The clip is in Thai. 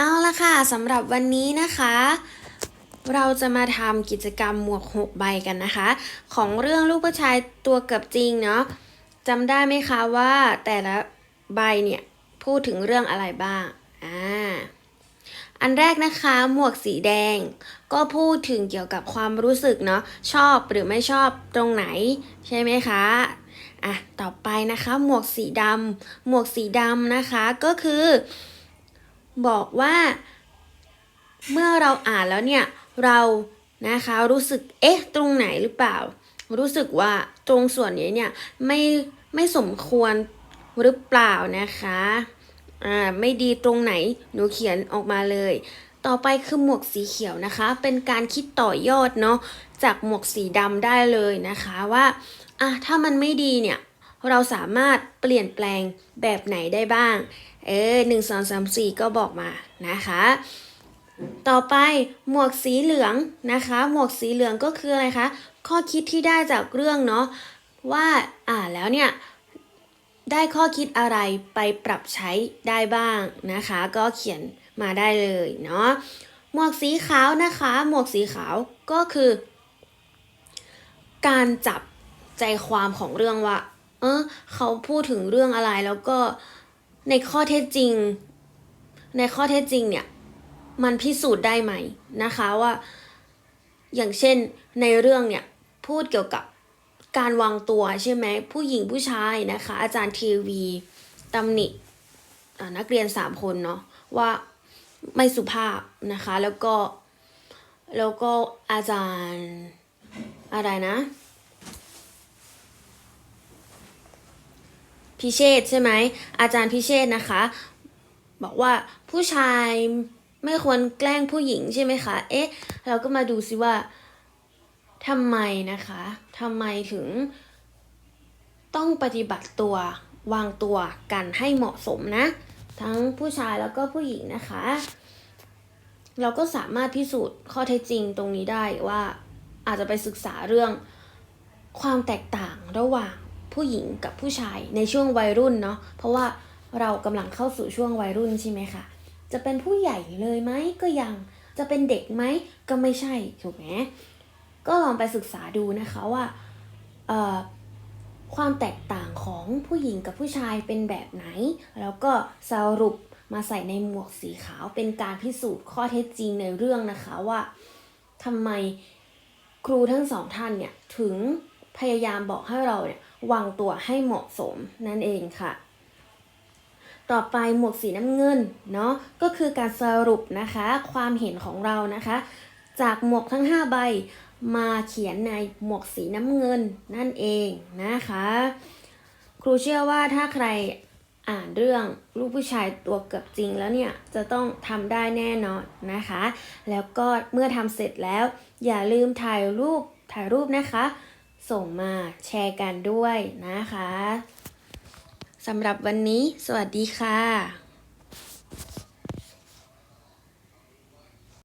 เอาละค่ะสำหรับวันนี้นะคะ เราจะมาทำกิจกรรมหมวก6ใบกันนะคะ ของเรื่องลูกผู้ชายตัวเกือบจริงเนาะจำได้ไหมคะว่าแต่ละใบเนี่ยพูดถึงเรื่องอะไรบ้างอ่าอันแรกนะคะหมวกสีแดง ก็พูดถึงเกี่ยวกับความรู้สึกเนาะชอบหรือไม่ชอบตรงไหน ใช่ไหมคะอะต่อไปนะคะ หมวกสีดำหมวกสีดำนะคะก็คือ บอกว่า เมื่อเราอ่านแล้วเนี่ย เรานะคะรู้สึกเอ๊ะตรงไหนหรือเปล่า รู้สึกว่าตรงส่วนนี้เนี่ยไม่ไม่สมควรหรือเปล่านะคะอ่าไม่ดีตรงไหนหนูเขียนออกมาเลย ต่อไปคือหมวกสีเขียวนะคะ เป็นการคิดต่อยอดเนาะจากหมวกสีดำได้เลยนะคะว่าอะถ้ามันไม่ดีเนี่ย เราสามารถเปลี่ยนแปลงแบบไหนได้บ้าง เออหนึ่งสองสามสี่ก็บอกมานะคะ ต่อไปหมวกสีเหลืองนะคะ หมวกสีเหลืองก็คืออะไรคะ ข้อคิดที่ได้จากเรื่องเนาะว่าอ่าแล้วเนี่ยได้ข้อคิดอะไรไปปรับใช้ได้บ้างนะคะ ก็เขียนมาได้เลยเนาะหมวกสีขาวนะคะ หมวกสีขาวก็คือ การจับใจความของเรื่องว่า เออเขาพูดถึงเรื่องอะไรแล้วก็ในข้อเท็จจริง ในข้อเท็จจริงเนี่ย มันพิสูจน์ได้ไหมนะคะว่า อย่างเช่นในเรื่องเนี่ย พูดเกี่ยวกับการวางตัวใช่ไหมผู้หญิงผู้ชายนะคะ อาจารย์ทีวีตำหนินักเรียนสามคนเนาะว่าไม่สุภาพนะคะ แล้วก็ แล้วก็อาจารย์อะไรนะ พิเชษใช่ไหมอาจารย์พิเชษนะคะ บอกว่าผู้ชายไม่ควรแกล้งผู้หญิงใช่ไหมคะ เอ๊ะ เราก็มาดูซิว่าทำไมนะคะทำไมถึงต้องปฏิบัติตัววางตัวกันให้เหมาะสมนะ ทั้งผู้ชายแล้วก็ผู้หญิงนะคะ เราก็สามารถพิสูจน์ข้อเท็จจริงตรงนี้ได้ว่าอาจจะไปศึกษาเรื่องความแตกต่างระหว่าง ผู้หญิงกับผู้ชายในช่วงวัยรุ่นเนาะเพราะว่าเรากำลังเข้าสู่ช่วงวัยรุ่นใช่ไหมคะจะเป็นผู้ใหญ่เลยไหมก็ยังจะเป็นเด็กไหมก็ไม่ใช่ถูกไหมก็ลองไปศึกษาดูนะคะว่าความแตกต่างของผู้หญิงกับผู้ชายเป็นแบบไหน แล้วก็สรุปมาใส่ในหมวกสีขาวเป็นการพิสูจน์ข้อเท็จจริงในเรื่องนะคะว่าทำไมครูทั้งสองท่านเนี่ยถึงพยายามบอกให้เราเนี่ย วางตัวให้เหมาะสมนั่นเองค่ะ ต่อไปหมวกสีน้ำเงินเนาะก็คือการสรุปนะคะ ความเห็นของเรานะคะ จากหมวกทั้ง 5 ใบมาเขียนในหมวกสีน้ำเงินนั่นเองนะคะ ครูเชื่อว่าถ้าใครอ่านเรื่องลูกผู้ชายตัวเกือบจริงแล้วเนี่ยจะต้องทำได้แน่นอนนะคะ แล้วก็เมื่อทำเสร็จแล้ว อย่าลืมถ่ายรูปถ่ายรูปนะคะ ส่งมาแชร์กันด้วยนะคะสำหรับวันนี้ สวัสดีค่ะ